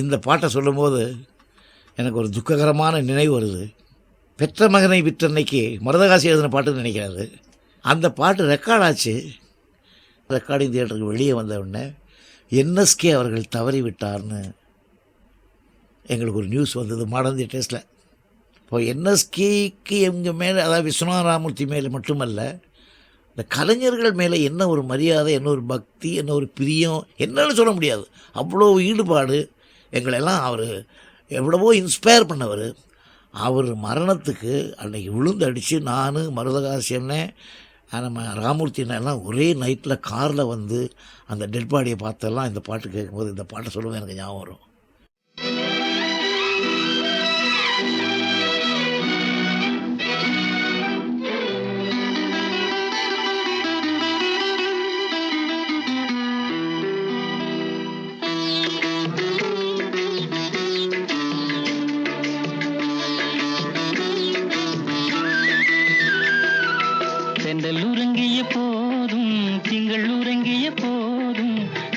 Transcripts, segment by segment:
இந்த பாட்டை சொல்லும்போது எனக்கு ஒரு துக்ககரமான நினைவு வருது. பெற்ற மகனை விற்றன்னைக்கு மருதகாசி எழுதின பாட்டுன்னு நினைக்கிறாரு. அந்த பாட்டு ரெக்கார்ட் ஆச்சு. ரெக்கார்டிங் தியேட்டருக்கு வெளியே வந்த உடனே என்எஸ்கே அவர்கள் தவறி விட்டார்னு எங்களுக்கு ஒரு நியூஸ் வந்தது மாடர்ன் தியேட்டர்ஸில் இப்போ என்எஸ்கேக்கு எங்கள் மேலே அதாவது விஸ்வநாராமூர்த்தி மேலே மட்டுமல்ல இந்த கலைஞர்கள் மேலே என்ன ஒரு மரியாதை என்ன ஒரு பக்தி என்ன ஒரு பிரியம் என்னன்னு சொல்ல முடியாது. அவ்வளோ ஈடுபாடு எங்களெல்லாம் அவர் எவ்வளவோ இன்ஸ்பயர் பண்ணவர். அவர் மரணத்துக்கு அன்னைக்கு விழுந்து அடித்து நான் மருதகாசி அண்ணன் நம்ம ராமூர்த்தி எல்லாம் ஒரே நைட்டில் காரில் வந்து அந்த டெட் பாடியை பார்த்தெல்லாம் இந்த பாட்டு கேட்கும்போது இந்த பாட்டை சொல்லுவேன் எனக்கு ஞாபகம் வரும்.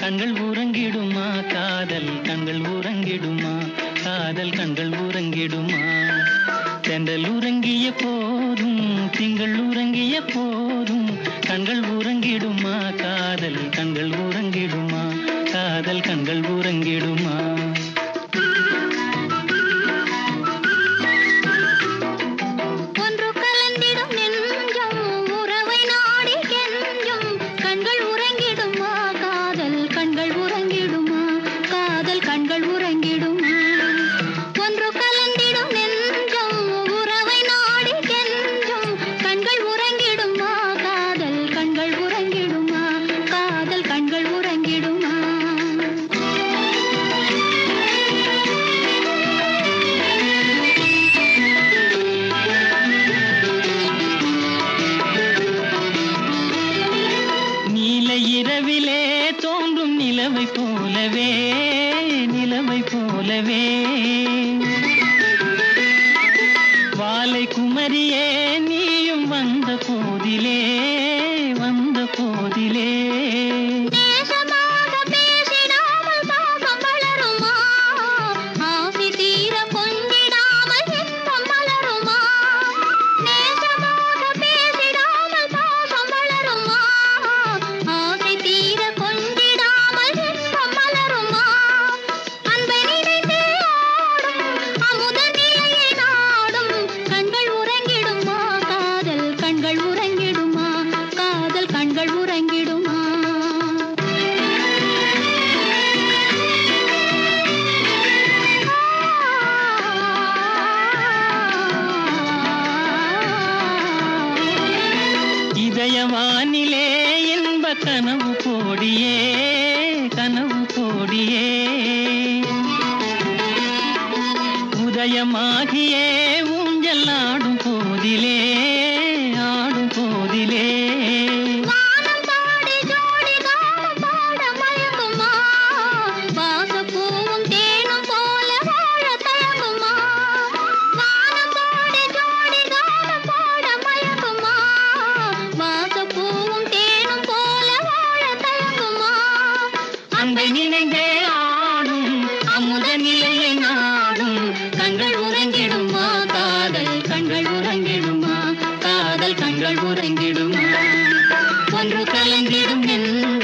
கண்கள் உறங்கிடுமா? காதல் கண்கள் உறங்கிடுமா? காதல் கண்கள் உறங்கிடுமா? செந்தல் உறங்கிய போதும் திங்கள் உறங்கிய போதும் கண்கள் உறங்கிடுமா? காதல் கண்கள் உறங்கிடுமா? காதல் கண்கள் உறங்கிடுமா? தோன்றும் நிலவை போலவே நிலவை போலவே. வாலை குமரியே நீயும் வந்த போதிலே இதயவானிலே இன்ப கனவு போடியே கனவு போடியே உதயமாகியே ஊஞ்சல் ஆடும் போதிலே கண்கள் ஒன்று கலந்திடும் என்